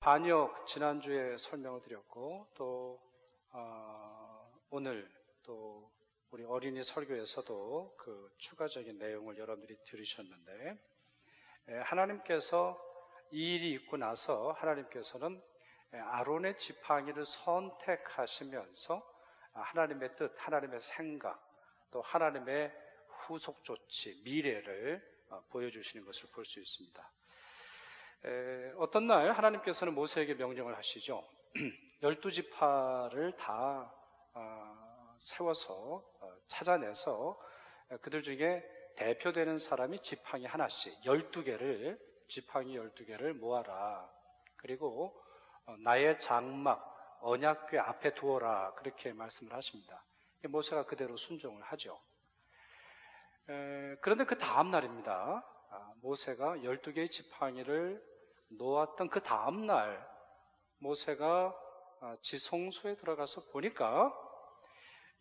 반역 지난주에 설명을 드렸고 또 어, 오늘 또 우리 어린이 설교에서도 그 추가적인 내용을 여러분들이 들으셨는데 에, 하나님께서 이 일이 있고 나서 하나님께서는 에, 아론의 지팡이를 선택하시면서 아, 하나님의 뜻, 하나님의 생각, 또 하나님의 후속 조치, 미래를 어, 보여주시는 것을 볼 수 있습니다. 에, 어떤 날 하나님께서는 모세에게 명령을 하시죠. 열두 지파를 다 어, 세워서 어, 찾아내서 어, 그들 중에 대표되는 사람이 지팡이 하나씩 열두 개를 지팡이 열두 개를 모아라. 그리고 어, 나의 장막 언약궤 앞에 두어라 그렇게 말씀을 하십니다. 모세가 그대로 순종을 하죠. 에, 그런데 그 다음 날입니다. 아, 모세가 12개의 지팡이를 놓았던 그 다음 날 모세가 아, 지성소에 들어가서 보니까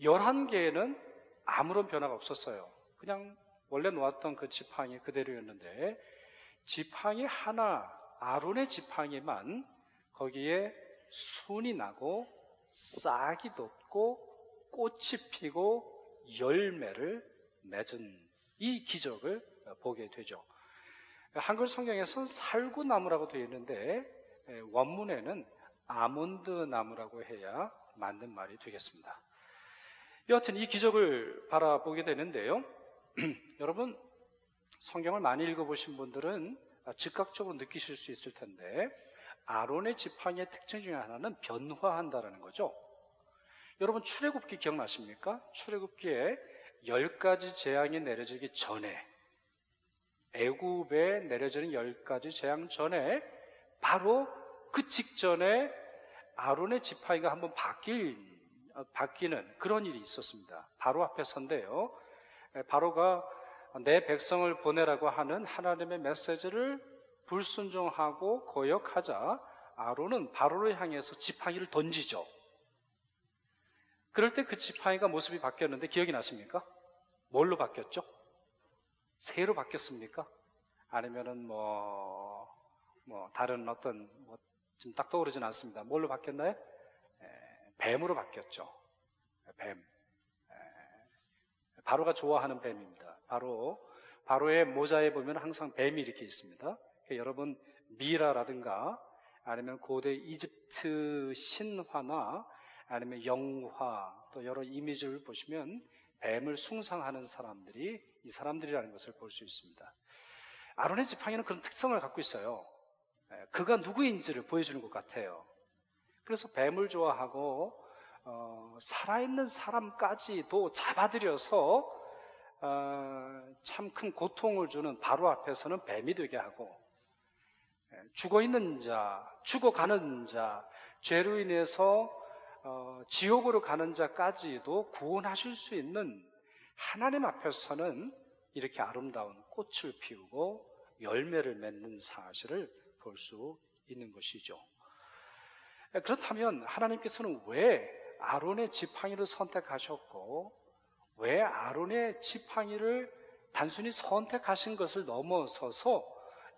11개에는 아무런 변화가 없었어요. 그냥 원래 놓았던 그 지팡이 그대로였는데 지팡이 하나, 아론의 지팡이만 거기에 순이 나고 싹이 돋고 꽃이 피고 열매를 맺은 이 기적을 보게 되죠. 한글 성경에서는 살구나무라고 되어 있는데 에, 원문에는 아몬드 나무라고 해야 맞는 말이 되겠습니다. 여하튼 이 기적을 바라보게 되는데요. 여러분 성경을 많이 읽어보신 분들은 즉각적으로 느끼실 수 있을 텐데 아론의 지팡이의 특징 중에 하나는 변화한다라는 거죠. 여러분 출애굽기 기억나십니까? 출애굽기에 열 가지 재앙이 내려지기 전에 애굽에 내려지는 열 가지 재앙 전에 바로 그 직전에 아론의 지팡이가 한번 바뀔 어, 바뀌는 그런 일이 있었습니다. 바로 앞에 선데요. 바로가 내 백성을 보내라고 하는 하나님의 메시지를 불순종하고 거역하자 아론은 바로를 향해서 지팡이를 던지죠. 그럴 때 그 지팡이가 모습이 바뀌었는데 기억이 나십니까? 뭘로 바뀌었죠? 새로 바뀌었습니까? 아니면은 뭐, 뭐, 다른 어떤, 뭐, 좀딱 떠오르진 않습니다. 뭘로 바뀌었나요? 에, 뱀으로 바뀌었죠. 뱀. 에, 바로가 좋아하는 뱀입니다. 바로, 바로의 모자에 보면 항상 뱀이 이렇게 있습니다. 그러니까 여러분, 미라라든가 아니면 고대 이집트 신화나 아니면 영화 또 여러 이미지를 보시면 뱀을 숭상하는 사람들이 이 사람들이라는 것을 볼 수 있습니다. 아론의 지팡이는 그런 특성을 갖고 있어요. 예, 그가 누구인지를 보여주는 것 같아요. 그래서 뱀을 좋아하고 어, 살아있는 사람까지도 잡아들여서 어, 참큰 고통을 주는 바로 앞에서는 뱀이 되게 하고 예, 죽어 있는 자, 죽어가는 자, 죄로 인해서 어, 지옥으로 가는 자까지도 구원하실 수 있는 하나님 앞에서는 이렇게 아름다운 꽃을 피우고 열매를 맺는 사실을 볼 수 있는 것이죠. 그렇다면 하나님께서는 왜 아론의 지팡이를 선택하셨고 왜 아론의 지팡이를 단순히 선택하신 것을 넘어서서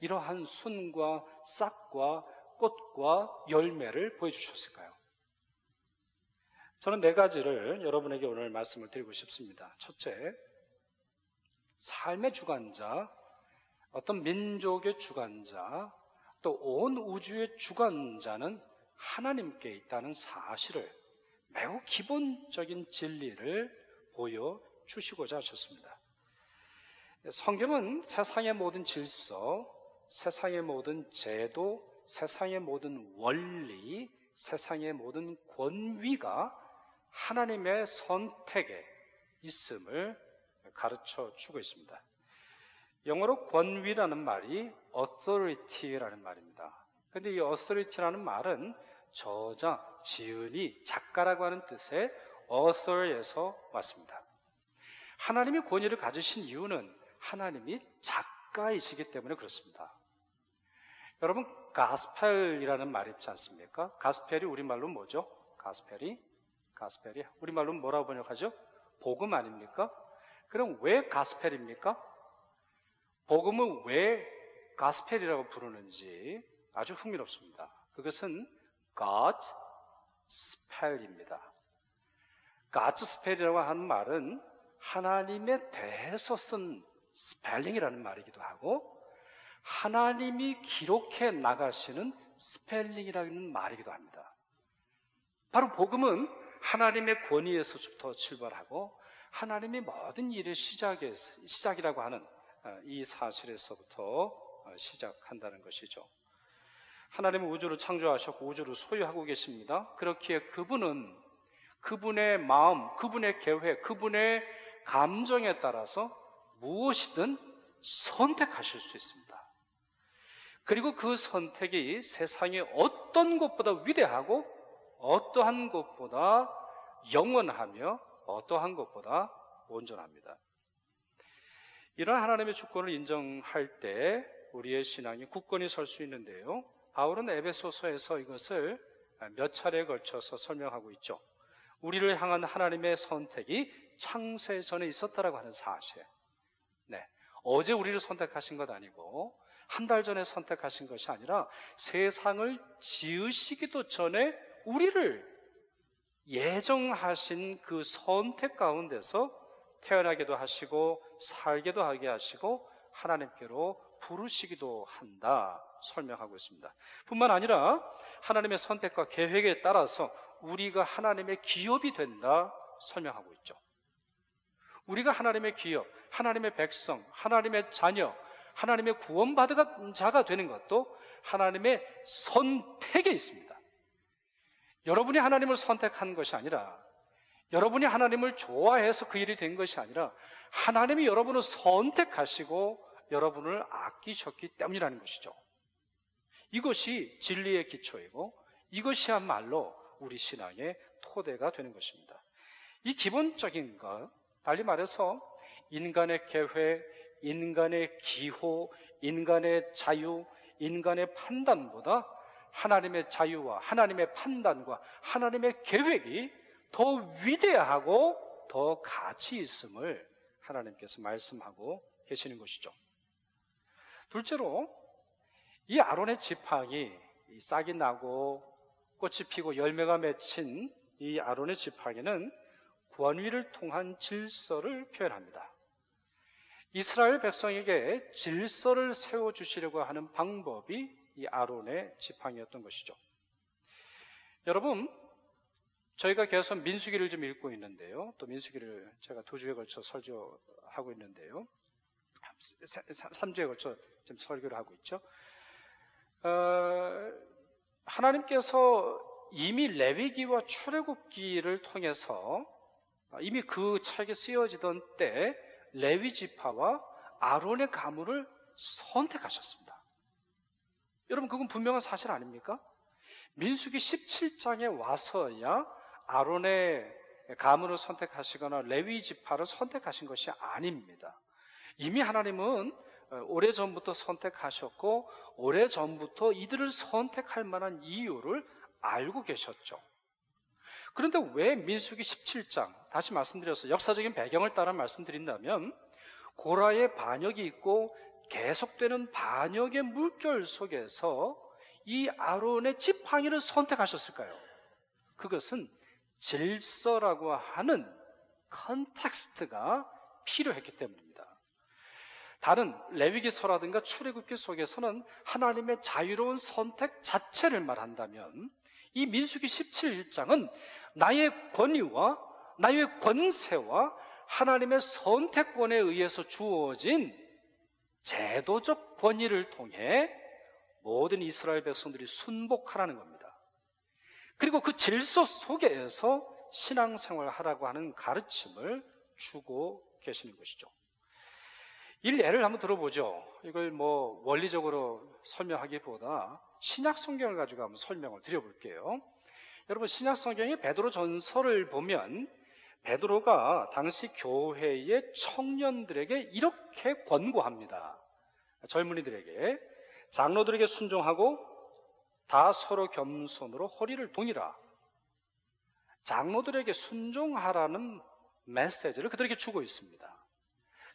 이러한 순과 싹과 꽃과 열매를 보여주셨을까요? 저는 네 가지를 여러분에게 오늘 말씀을 드리고 싶습니다. 첫째, 삶의 주관자, 어떤 민족의 주관자, 또 온 우주의 주관자는 하나님께 있다는 사실을 매우 기본적인 진리를 보여주시고자 하셨습니다. 성경은 세상의 모든 질서, 세상의 모든 제도, 세상의 모든 원리, 세상의 모든 권위가 하나님의 선택에 있음을 가르쳐 주고 있습니다. 영어로 권위라는 말이 authority라는 말입니다. 근데 이 authority라는 말은 저자, 지은이, 작가라고 하는 뜻의 author에서 왔습니다. 하나님이 권위를 가지신 이유는 하나님이 작가이시기 때문에 그렇습니다. 여러분, 가스펠이라는 말 있지 않습니까? 가스펠이 우리말로 뭐죠? 가스펠이? 가스펠이 우리말로 뭐라고 번역하죠? 복음 아닙니까? 그럼 왜 가스펠입니까? 복음은 왜 가스펠이라고 부르는지 아주 흥미롭습니다. 그것은 God's spell입니다. God's spell이라고 하는 말은 하나님에 대해서 쓴 스펠링이라는 말이기도 하고 하나님이 기록해 나가시는 스펠링이라는 말이기도 합니다. 바로 복음은 하나님의 권위에서부터 출발하고 하나님의 모든 일의 시작에, 시작이라고 하는 어, 이 사실에서부터 어, 시작한다는 것이죠. 하나님은 우주를 창조하셨고 우주를 소유하고 계십니다. 그렇기에 그분은 그분의 마음, 그분의 계획, 그분의 감정에 따라서 무엇이든 선택하실 수 있습니다. 그리고 그 선택이 세상의 어떤 것보다 위대하고 어떠한 것보다 영원하며 어떠한 것보다 온전합니다. 이런 하나님의 주권을 인정할 때 우리의 신앙이 굳건히 설 수 있는데요. 바울은 에베소서에서 이것을 몇 차례에 걸쳐서 설명하고 있죠. 우리를 향한 하나님의 선택이 창세 전에 있었다라고 하는 사실. 네. 어제 우리를 선택하신 것 아니고 한 달 전에 선택하신 것이 아니라 세상을 지으시기도 전에 우리를 예정하신 그 선택 가운데서 태어나기도 하시고 살게도 하게 하시고 하나님께로 부르시기도 한다 설명하고 있습니다. 뿐만 아니라 하나님의 선택과 계획에 따라서 우리가 하나님의 기업이 된다 설명하고 있죠. 우리가 하나님의 기업, 하나님의 백성, 하나님의 자녀, 하나님의 구원받은 자가 되는 것도 하나님의 선택에 있습니다. 여러분이 하나님을 선택한 것이 아니라 여러분이 하나님을 좋아해서 그 일이 된 것이 아니라 하나님이 여러분을 선택하시고 여러분을 아끼셨기 때문이라는 것이죠. 이것이 진리의 기초이고 이것이야말로 우리 신앙의 토대가 되는 것입니다. 이 기본적인 것, 달리 말해서 인간의 계획, 인간의 기호, 인간의 자유, 인간의 판단보다 하나님의 자유와 하나님의 판단과 하나님의 계획이 더 위대하고 더 가치 있음을 하나님께서 말씀하고 계시는 것이죠. 둘째로 이 아론의 지팡이 싹이 나고 꽃이 피고 열매가 맺힌 이 아론의 지팡이는 권위를 통한 질서를 표현합니다. 이스라엘 백성에게 질서를 세워 주시려고 하는 방법이 이 아론의 지팡이였던 것이죠. 여러분, 저희가 계속 민수기를 좀 읽고 있는데요. 또 민수기를 제가 두 주에 걸쳐 설교하고 있는데요. 3주에 걸쳐 지금 설교를 하고 있죠. 어, 하나님께서 이미 레위기와 출애굽기를 통해서 이미 그 책에 쓰여지던 때 레위 지파와 아론의 가문을 선택하셨습니다. 여러분 그건 분명한 사실 아닙니까? 민수기 17장에 와서야 아론의 가문을 선택하시거나 레위 지파를 선택하신 것이 아닙니다. 이미 하나님은 오래 전부터 선택하셨고 오래 전부터 이들을 선택할 만한 이유를 알고 계셨죠. 그런데 왜 민수기 17장 다시 말씀드려서 역사적인 배경을 따라 말씀드린다면 고라의 반역이 있고 계속되는 반역의 물결 속에서 이 아론의 지팡이를 선택하셨을까요? 그것은 질서라고 하는 컨텍스트가 필요했기 때문입니다. 다른 레위기서라든가 출애굽기 속에서는 하나님의 자유로운 선택 자체를 말한다면 이 민수기 17장은 나의 권위와 나의 권세와 하나님의 선택권에 의해서 주어진 제도적 권위를 통해 모든 이스라엘 백성들이 순복하라는 겁니다. 그리고 그 질서 속에서 신앙생활 하라고 하는 가르침을 주고 계시는 것이죠. 이 예를 한번 들어보죠. 이걸 뭐 원리적으로 설명하기보다 신약 성경을 가지고 한번 설명을 드려볼게요. 여러분 신약 성경의 베드로 전설을 보면 베드로가 당시 교회의 청년들에게 이렇게 권고합니다. 젊은이들에게 장로들에게 순종하고 다 서로 겸손으로 허리를 동이라. 장로들에게 순종하라는 메시지를 그들에게 주고 있습니다.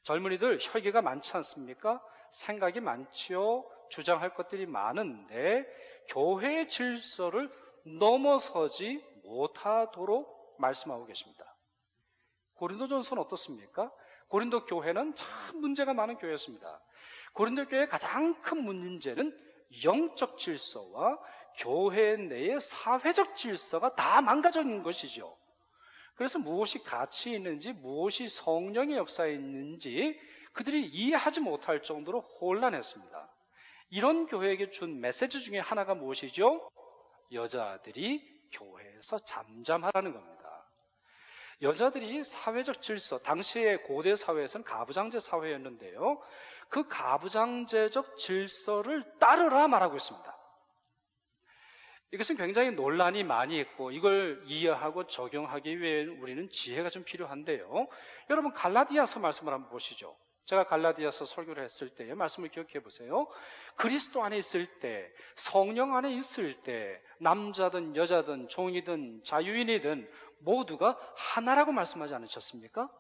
젊은이들 혈기가 많지 않습니까? 생각이 많지요. 주장할 것들이 많은데 교회의 질서를 넘어서지 못하도록 말씀하고 계십니다. 고린도전서는 어떻습니까? 고린도 교회는 참 문제가 많은 교회였습니다. 고린도 교회의 가장 큰 문제는 영적 질서와 교회 내의 사회적 질서가 다 있는 것이죠. 그래서 무엇이 가치 있는지, 무엇이 성령의 역사에 있는지 그들이 이해하지 못할 정도로 혼란했습니다. 이런 교회에게 준 메시지 중에 하나가 무엇이죠? 여자들이 교회에서 잠잠하라는 겁니다. 여자들이 사회적 질서, 당시의 고대 사회에서는 가부장제 사회였는데요. 그 가부장제적 질서를 따르라 말하고 있습니다. 이것은 굉장히 논란이 많이 있고 이걸 이해하고 적용하기 위해 우리는 지혜가 좀 필요한데요. 여러분 갈라디아서 말씀을 한번 보시죠. 제가 갈라디아서 설교를 했을 때 말씀을 기억해 보세요. 그리스도 안에 있을 때, 성령 안에 있을 때, 남자든 여자든 종이든 자유인이든 모두가 하나라고 말씀하지 않으셨습니까?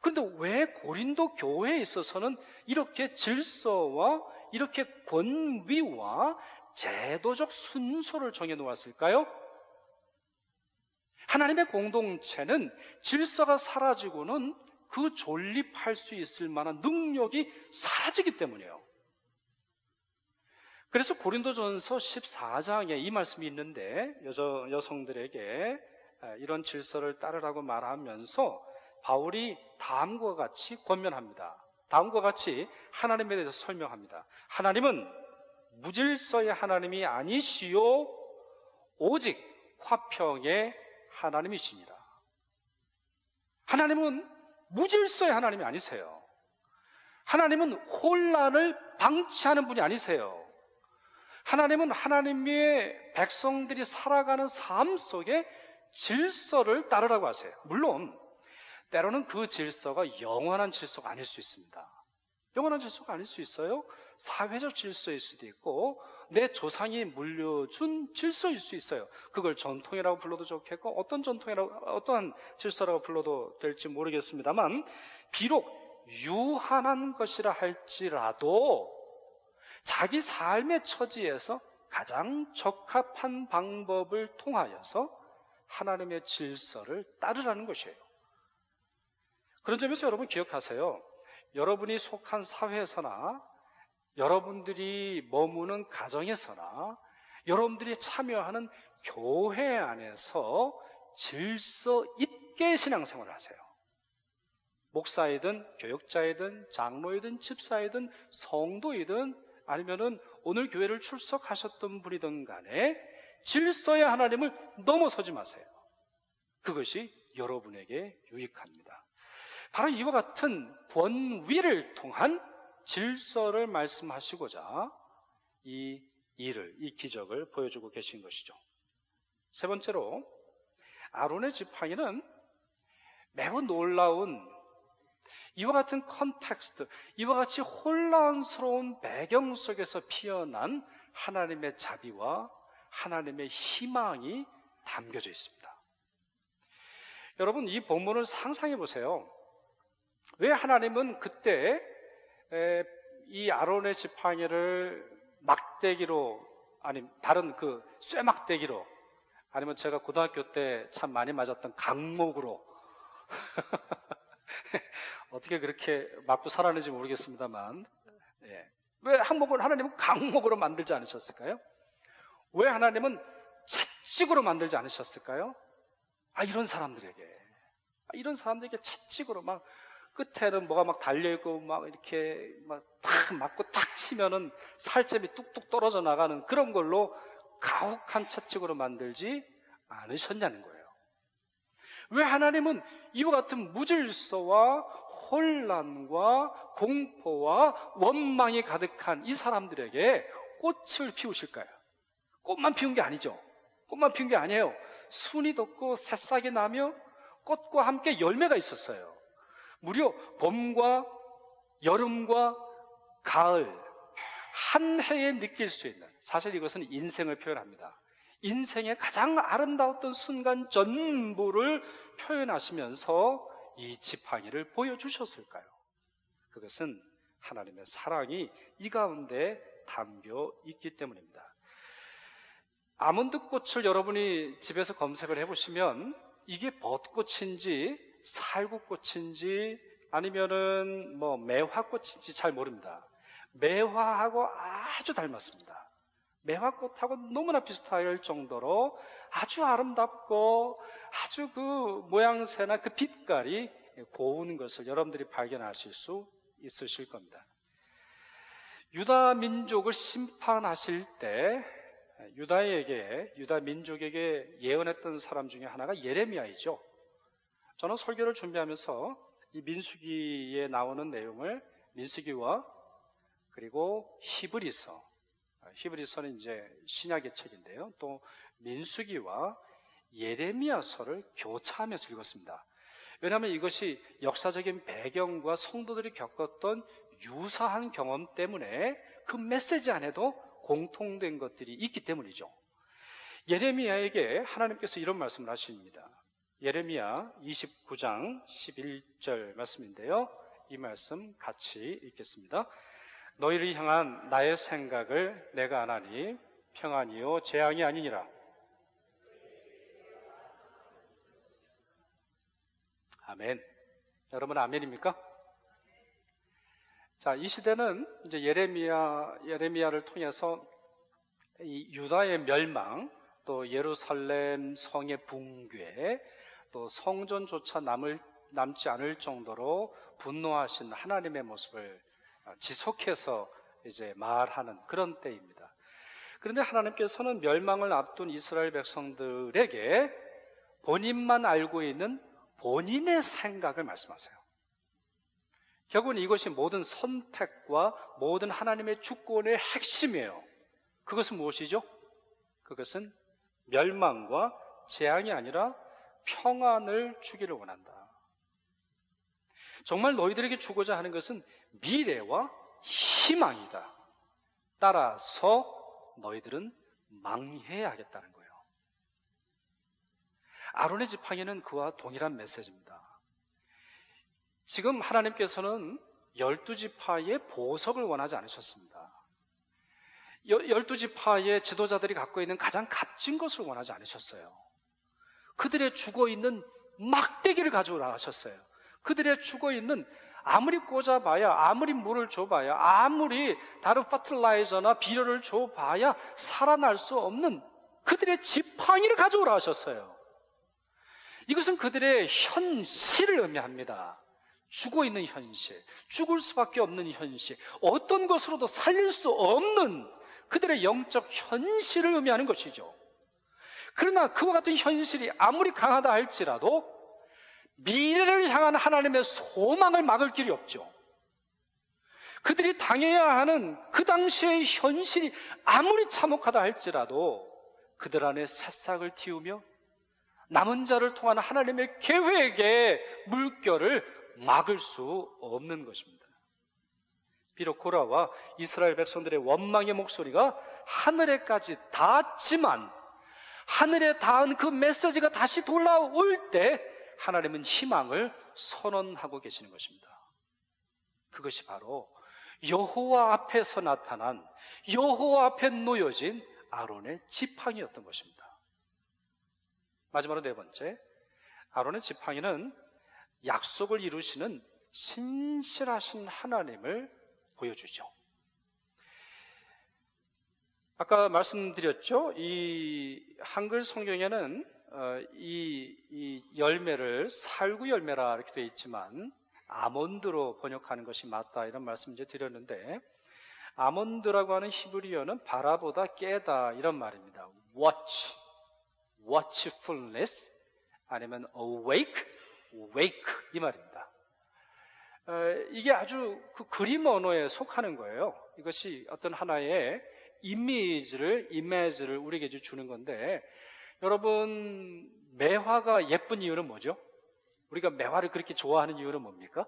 그런데 왜 고린도 교회에 있어서는 이렇게 질서와 이렇게 권위와 제도적 순서를 정해 놓았을까요? 하나님의 공동체는 질서가 사라지고는 그 존립할 수 있을 만한 능력이 사라지기 때문이에요. 그래서 고린도전서 14장에 이 말씀이 있는데 여성들에게 이런 질서를 따르라고 말하면서 바울이 다음과 같이 권면합니다. 다음과 같이 하나님에 대해서 설명합니다. 하나님은 무질서의 하나님이 아니시요 오직 화평의 하나님이십니다. 하나님은 무질서의 하나님이 아니세요. 하나님은 혼란을 방치하는 분이 아니세요. 하나님은 하나님의 백성들이 살아가는 삶 속에 질서를 따르라고 하세요. 물론 때로는 그 질서가 영원한 질서가 아닐 수 있습니다. 영원한 질서가 아닐 수 있어요. 사회적 질서일 수도 있고 내 조상이 물려준 질서일 수 있어요. 그걸 전통이라고 불러도 좋겠고 어떤 전통이라고 어떠한 질서라고 불러도 될지 모르겠습니다만 비록 유한한 것이라 할지라도 자기 삶의 처지에서 가장 적합한 방법을 통하여서 하나님의 질서를 따르라는 것이에요. 그런 점에서 여러분 기억하세요. 여러분이 속한 사회에서나 여러분들이 머무는 가정에서나 여러분들이 참여하는 교회 안에서 질서 있게 신앙생활을 하세요. 목사이든 교역자이든 장로이든 집사이든 성도이든 아니면은 오늘 교회를 출석하셨던 분이든 간에 질서의 하나님을 넘어서지 마세요. 그것이 여러분에게 유익합니다. 바로 이와 같은 권위를 통한 질서를 말씀하시고자 이 일을, 이 기적을 보여주고 계신 것이죠. 세 번째로, 아론의 지팡이는 매우 놀라운 이와 같은 컨텍스트, 이와 같이 혼란스러운 배경 속에서 피어난 하나님의 자비와 하나님의 희망이 담겨져 있습니다. 여러분, 이 본문을 상상해 보세요. 왜 하나님은 그때 이 아론의 지팡이를 막대기로 아니 다른 그 쇠막대기로 아니면 제가 고등학교 때 참 많이 맞았던 강목으로 어떻게 그렇게 맞고 살았는지 모르겠습니다만 예. 왜 항목을 하나님은 강목으로 만들지 않으셨을까요? 왜 하나님은 채찍으로 만들지 않으셨을까요? 아 이런 사람들에게 아, 이런 사람들에게 채찍으로 막 끝에는 뭐가 막 달려있고 막 이렇게 막 탁 맞고 탁 치면은 살점이 뚝뚝 떨어져 나가는 그런 걸로 가혹한 채찍으로 만들지 않으셨냐는 거예요. 왜 하나님은 이와 같은 무질서와 혼란과 공포와 원망이 가득한 이 사람들에게 꽃을 피우실까요? 꽃만 피운 게 아니죠. 꽃만 피운 게 아니에요. 순이 돋고 새싹이 나며 꽃과 함께 열매가 있었어요. 무려 봄과 여름과 가을 한 해에 느낄 수 있는 사실 이것은 인생을 표현합니다. 인생의 가장 아름다웠던 순간 전부를 표현하시면서 이 지팡이를 보여주셨을까요? 그것은 하나님의 사랑이 이 가운데 담겨 있기 때문입니다. 아몬드 꽃을 여러분이 집에서 검색을 해보시면 이게 벚꽃인지 살구꽃인지 아니면은 뭐 매화꽃인지 잘 모릅니다. 매화하고 아주 닮았습니다. 매화꽃하고 너무나 비슷할 정도로 아주 아름답고 아주 그 모양새나 그 빛깔이 고운 것을 여러분들이 발견하실 수 있으실 겁니다. 유다 민족을 심판하실 때 유다에게 유다 민족에게 예언했던 사람 중에 하나가 예레미야이죠. 저는 설교를 준비하면서 이 민수기에 나오는 내용을 민수기와 그리고 히브리서 히브리서는 이제 신약의 책인데요. 또 민수기와 예레미야서를 교차하면서 읽었습니다. 왜냐하면 이것이 역사적인 배경과 성도들이 겪었던 유사한 경험 때문에 그 메시지 안에도 공통된 것들이 있기 때문이죠. 예레미야에게 하나님께서 이런 말씀을 하십니다. 예레미야 29장 11절 말씀인데요. 이 말씀 같이 읽겠습니다. 너희를 향한 나의 생각을 내가 아나니 평안이요 재앙이 아니니라. 아멘. 여러분 아멘입니까? 자, 이 시대는 이제 예레미야 예레미야를 통해서 이 유다의 멸망, 또 예루살렘 성의 붕괴, 또 성전조차 남을 남지 않을 정도로 분노하신 하나님의 모습을 지속해서 이제 말하는 그런 때입니다. 그런데 하나님께서는 멸망을 앞둔 이스라엘 백성들에게 본인만 알고 있는 본인의 생각을 말씀하세요. 결국은 이것이 모든 선택과 모든 하나님의 주권의 핵심이에요. 그것은 무엇이죠? 그것은 멸망과 재앙이 아니라 평안을 주기를 원한다. 정말 너희들에게 주고자 하는 것은 미래와 희망이다. 따라서 너희들은 망해야겠다는 거예요. 아론의 지팡이는 그와 동일한 메시지입니다. 지금 하나님께서는 열두 지파의 보석을 원하지 않으셨습니다. 열두 지파의 지도자들이 갖고 있는 가장 값진 것을 원하지 않으셨어요. 그들의 죽어 있는 막대기를 가져오라 하셨어요. 그들의 죽어 있는 아무리 꽂아봐야, 아무리 물을 줘봐야, 아무리 다른 퍼틀라이저나 비료를 줘봐야 살아날 수 없는 그들의 지팡이를 가져오라 하셨어요. 이것은 그들의 현실을 의미합니다. 죽어 있는 현실, 죽을 수밖에 없는 현실, 어떤 것으로도 살릴 수 없는 그들의 영적 현실을 의미하는 것이죠. 그러나 그와 같은 현실이 아무리 강하다 할지라도 미래를 향한 하나님의 소망을 막을 길이 없죠. 그들이 당해야 하는 그 당시의 현실이 아무리 참혹하다 할지라도 그들 안에 새싹을 틔우며 남은 자를 통한 하나님의 계획의 물결을 막을 수 없는 것입니다. 비록 고라와 이스라엘 백성들의 원망의 목소리가 하늘에까지 닿았지만 하늘에 닿은 그 메시지가 다시 돌아올 때 하나님은 희망을 선언하고 계시는 것입니다. 그것이 바로 여호와 앞에서 나타난 여호와 앞에 놓여진 아론의 지팡이였던 것입니다. 마지막으로 네 번째, 아론의 지팡이는 약속을 이루시는 신실하신 하나님을 보여주죠. 아까 말씀드렸죠. 이 한글 성경에는 어, 이, 이 열매를 살구 열매라 이렇게 되어 있지만 아몬드로 번역하는 것이 맞다 이런 말씀 이제 드렸는데 아몬드라고 하는 히브리어는 바라보다 깨다 이런 말입니다. watch, watchfulness 아니면 awake, wake 이 말입니다. 어, 이게 아주 그 그림 언어에 속하는 거예요. 이것이 어떤 하나의 이미지를 이미지를 우리에게 주는 건데 여러분 매화가 예쁜 이유는 뭐죠? 우리가 매화를 그렇게 좋아하는 이유는 뭡니까?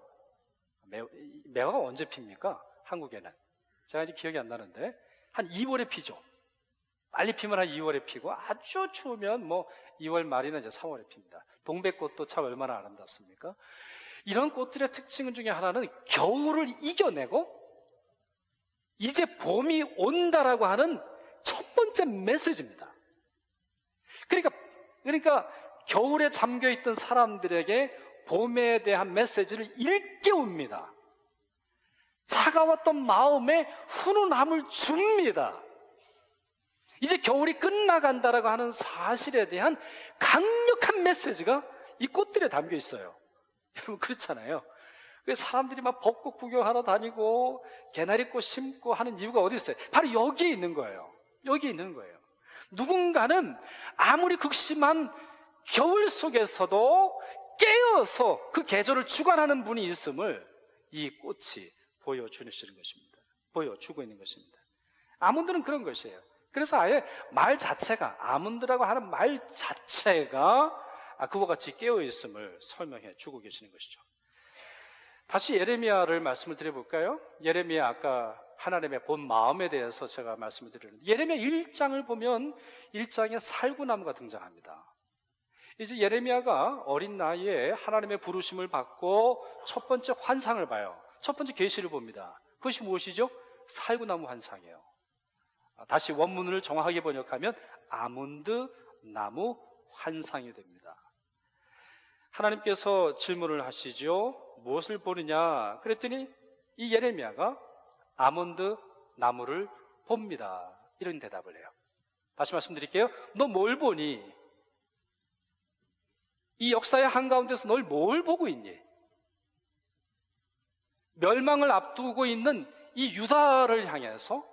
매, 매화가 언제 핍니까? 한국에는 제가 이제 기억이 안 나는데 한 2월에 피죠. 빨리 피면 한 2월에 피고 아주 추우면 뭐 2월 말이나 이제 3월에 핍니다. 동백꽃도 참 얼마나 아름답습니까? 이런 꽃들의 특징 중에 하나는 겨울을 이겨내고 이제 봄이 온다라고 하는 첫 번째 메시지입니다. 그러니까 겨울에 잠겨 있던 사람들에게 봄에 대한 메시지를 일깨웁니다. 차가웠던 마음에 훈훈함을 줍니다. 이제 겨울이 끝나간다라고 하는 사실에 대한 강력한 메시지가 이 꽃들에 담겨 있어요. 여러분 그렇잖아요. 그 사람들이 막 벚꽃 구경하러 다니고 개나리꽃 심고 하는 이유가 어디 있어요? 바로 여기에 있는 거예요. 여기에 있는 거예요. 누군가는 아무리 극심한 겨울 속에서도 깨어서 그 계절을 주관하는 분이 있음을 이 꽃이 보여주시는 것입니다. 보여주고 있는 것입니다. 아몬드는 그런 것이에요. 그래서 아예 말 자체가, 아몬드라고 하는 말 자체가 아, 그와 같이 깨어 있음을 설명해 주고 계시는 것이죠. 다시 예레미야를 말씀을 드려볼까요? 예레미야 아까 하나님의 본 마음에 대해서 제가 말씀을 드리는데 예레미야 1장을 보면 1장에 살구나무가 등장합니다. 이제 예레미야가 어린 나이에 하나님의 부르심을 받고 첫 번째 환상을 봐요. 첫 번째 계시를 봅니다. 그것이 무엇이죠? 살구나무 환상이에요. 아, 다시 원문을 정확하게 번역하면 아몬드 나무 환상이 됩니다. 하나님께서 질문을 하시죠. 무엇을 보느냐? 그랬더니 이 예레미야가 아몬드 나무를 봅니다. 이런 대답을 해요. 다시 말씀드릴게요. 너 뭘 보니? 이 역사의 한가운데서 널 뭘 보고 있니? 멸망을 앞두고 있는 이 유다를 향해서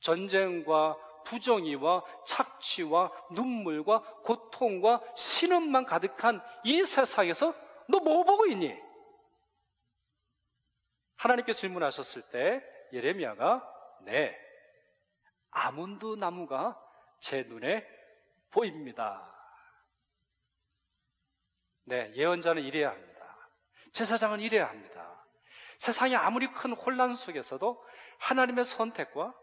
전쟁과 부정의와 착취와 눈물과 고통과 신음만 가득한 이 세상에서 너 뭐 보고 있니? 하나님께 질문하셨을 때 예레미야가 네 아몬드 나무가 제 눈에 보입니다. 네 예언자는 이래야 합니다. 제사장은 이래야 합니다. 세상이 아무리 큰 혼란 속에서도 하나님의 선택과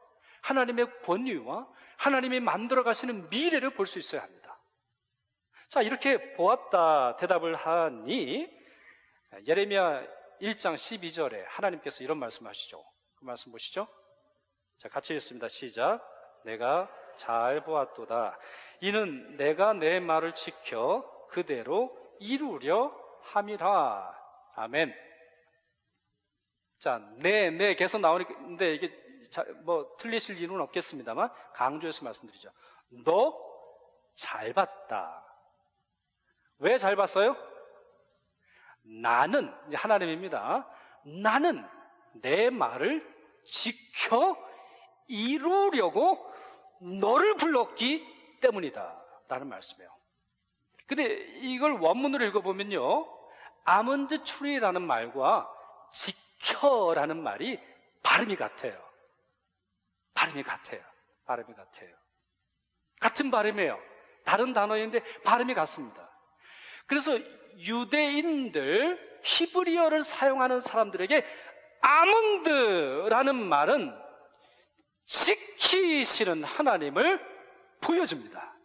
하나님의 권위와 하나님이 만들어 가시는 미래를 볼 수 있어야 합니다. 자, 이렇게 보았다 대답을 하니 예레미야 1장 12절에 하나님께서 이런 말씀하시죠. 그 말씀 보시죠. 자, 같이 읽습니다. 시작. 내가 잘 보았도다. 이는 내가 내 말을 지켜 그대로 이루려 함이라. 아멘. 자, 네, 네 계속 나오는데 이게 자, 뭐 틀리실 일은 없겠습니다만 강조해서 말씀드리죠. 너 잘 봤다. 왜 잘 봤어요? 나는 이제 하나님입니다. 나는 내 말을 지켜 이루려고 너를 불렀기 때문이다. 라는 말씀이에요. 근데 이걸 원문으로 읽어보면요. 아몬드 트리라는 말과 지켜라는 말이 발음이 같아요. 발음이 같아요. 발음이 같아요. 같은 발음이에요. 다른 단어인데 발음이 같습니다. 그래서 유대인들 히브리어를 사용하는 사람들에게 아몬드라는 말은 지키시는 하나님을 보여줍니다.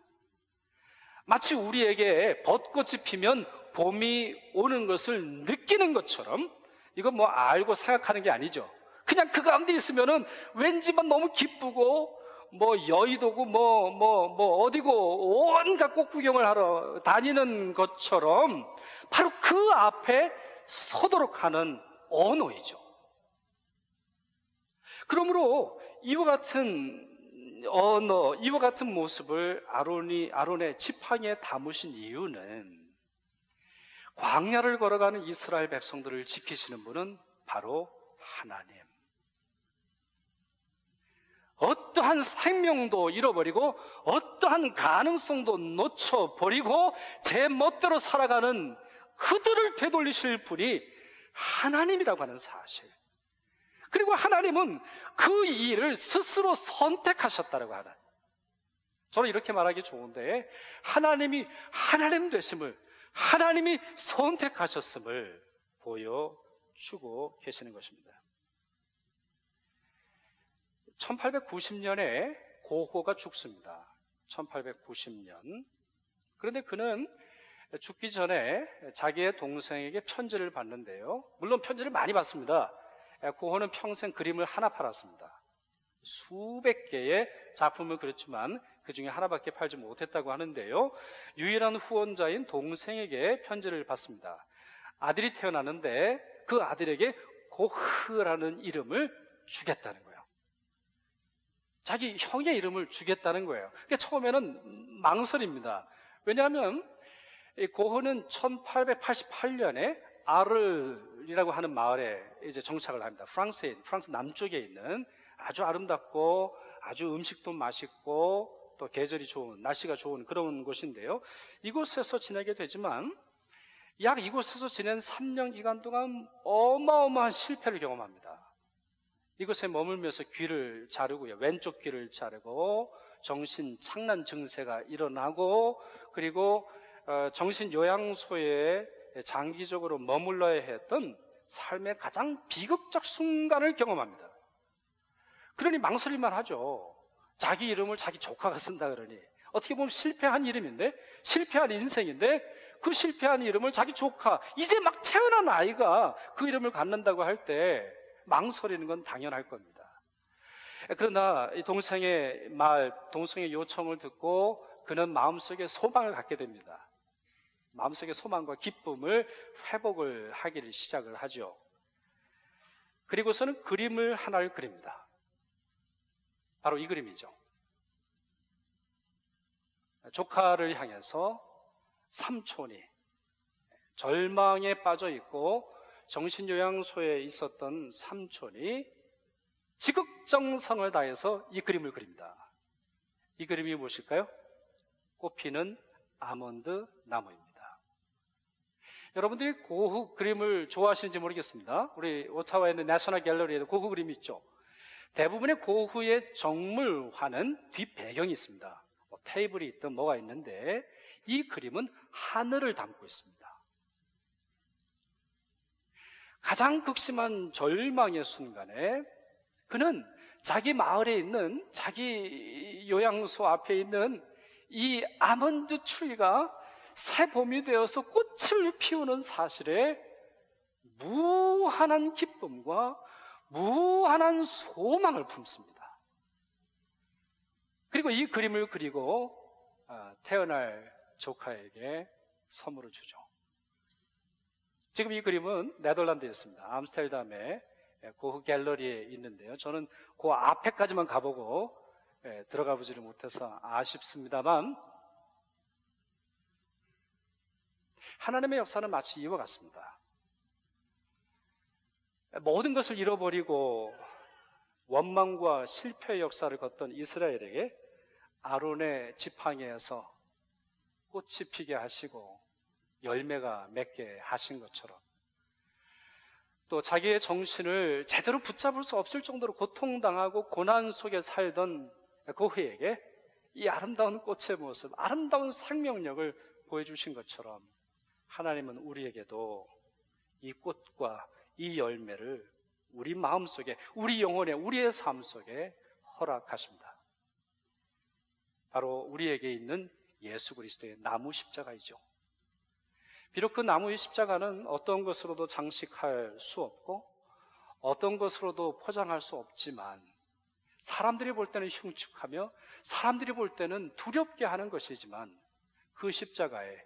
마치 우리에게 벚꽃이 피면 봄이 오는 것을 느끼는 것처럼 이건 뭐 알고 생각하는 게 아니죠. 그냥 그 가운데 있으면은 왠지만 너무 기쁘고 뭐 여의도고 뭐뭐 뭐 어디고 온갖 꽃 구경을 하러 다니는 것처럼 바로 그 앞에 서도록 하는 언어이죠. 그러므로 이와 같은 언어, 이와 같은 모습을 아론이 아론의 지팡이에 담으신 이유는 광야를 걸어가는 이스라엘 백성들을 지키시는 분은 바로 하나님. 어떠한 생명도 잃어버리고 어떠한 가능성도 놓쳐버리고 제 멋대로 살아가는 그들을 되돌리실 분이 하나님이라고 하는 사실. 그리고 하나님은 그 일을 스스로 선택하셨다고 하는. 저는 이렇게 말하기 좋은데 하나님이 하나님 되심을 하나님이 선택하셨음을 보여주고 계시는 것입니다. 1890년에 고호가 죽습니다. 1890년. 그런데 그는 죽기 전에 자기의 동생에게 편지를 받는데요. 물론 편지를 많이 받습니다. 고호는 평생 그림을 하나 팔았습니다. 수백 개의 작품을 그렸지만 그 중에 하나밖에 팔지 못했다고 하는데요. 유일한 후원자인 동생에게 편지를 받습니다. 아들이 태어났는데 그 아들에게 고흐라는 이름을 주겠다는 거예요. 자기 형의 이름을 주겠다는 거예요. 그러니까 처음에는 망설입니다. 왜냐하면 이 고흐는 1888년에 아르이라고 하는 마을에 이제 정착을 합니다. 프랑스에 프랑스 남쪽에 있는 아주 아름답고 아주 음식도 맛있고 또 계절이 좋은 날씨가 좋은 그런 곳인데요. 이곳에서 지내게 되지만 약 이곳에서 지낸 3년 기간 동안 어마어마한 실패를 경험합니다. 이곳에 머물면서 귀를 자르고요. 왼쪽 귀를 자르고 정신 착란 증세가 일어나고 그리고 어, 정신 요양소에 장기적으로 머물러야 했던 삶의 가장 비극적 순간을 경험합니다. 그러니 망설일만 하죠. 자기 이름을 자기 조카가 쓴다 그러니 어떻게 보면 실패한 이름인데 실패한 인생인데 그 실패한 이름을 자기 조카 이제 막 태어난 아이가 그 이름을 갖는다고 할 때 망설이는 건 당연할 겁니다. 그러나 이 동생의 말, 동생의 요청을 듣고 그는 마음속에 소망을 갖게 됩니다. 마음속에 소망과 기쁨을 회복을 하기를 시작을 하죠. 그리고서는 그림을 하나를 그립니다. 바로 이 그림이죠. 조카를 향해서 삼촌이 절망에 빠져 있고 정신요양소에 있었던 삼촌이 지극정성을 다해서 이 그림을 그립니다. 이 그림이 무엇일까요? 꽃피는 아몬드 나무입니다. 여러분들이 고흐 그림을 좋아하시는지 모르겠습니다. 우리 오타와에 있는 내셔널 갤러리에도 고흐 그림이 있죠. 대부분의 고흐의 정물화는 뒷배경이 있습니다. 뭐 테이블이 있든 뭐가 있는데 이 그림은 하늘을 담고 있습니다. 가장 극심한 절망의 순간에 그는 자기 마을에 있는 자기 요양소 앞에 있는 이 아몬드 트리가 새 봄이 되어서 꽃을 피우는 사실에 무한한 기쁨과 무한한 소망을 품습니다. 그리고 이 그림을 그리고 아, 태어날 조카에게 선물을 주죠. 지금 이 그림은 네덜란드에 있습니다. 암스테르담에 고흐 갤러리에 있는데요. 저는 그 앞에까지만 가보고 예, 들어가 보지를 못해서 아쉽습니다만 하나님의 역사는 마치 이와 같습니다. 모든 것을 잃어버리고 원망과 실패의 역사를 걷던 이스라엘에게 아론의 지팡이에서 꽃이 피게 하시고 열매가 맺게 하신 것처럼 또 자기의 정신을 제대로 붙잡을 수 없을 정도로 고통당하고 고난 속에 살던 고흐에게 이 아름다운 꽃의 모습, 아름다운 생명력을 보여주신 것처럼 하나님은 우리에게도 이 꽃과 이 열매를 우리 마음 속에, 우리 영혼에, 우리의 삶 속에 허락하십니다. 바로 우리에게 있는 예수 그리스도의 나무 십자가이죠. 비록 그 나무의 십자가는 어떤 것으로도 장식할 수 없고 어떤 것으로도 포장할 수 없지만 사람들이 볼 때는 흉측하며 사람들이 볼 때는 두렵게 하는 것이지만 그 십자가에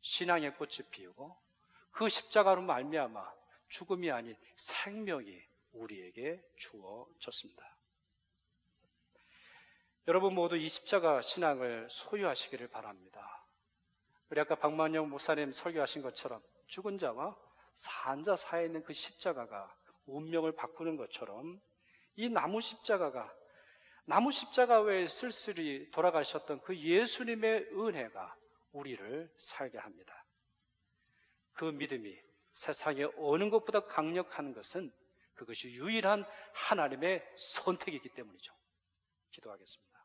신앙의 꽃이 피우고 그 십자가로 말미암아 죽음이 아닌 생명이 우리에게 주어졌습니다. 여러분 모두 이 십자가 신앙을 소유하시기를 바랍니다. 우리 아까 박만영 목사님 설교하신 것처럼 죽은 자와 산 자 사이에 있는 그 십자가가 운명을 바꾸는 것처럼 이 나무 십자가가 나무 십자가 외에 쓸쓸히 돌아가셨던 그 예수님의 은혜가 우리를 살게 합니다. 그 믿음이 세상에 어느 것보다 강력한 것은 그것이 유일한 하나님의 선택이기 때문이죠. 기도하겠습니다.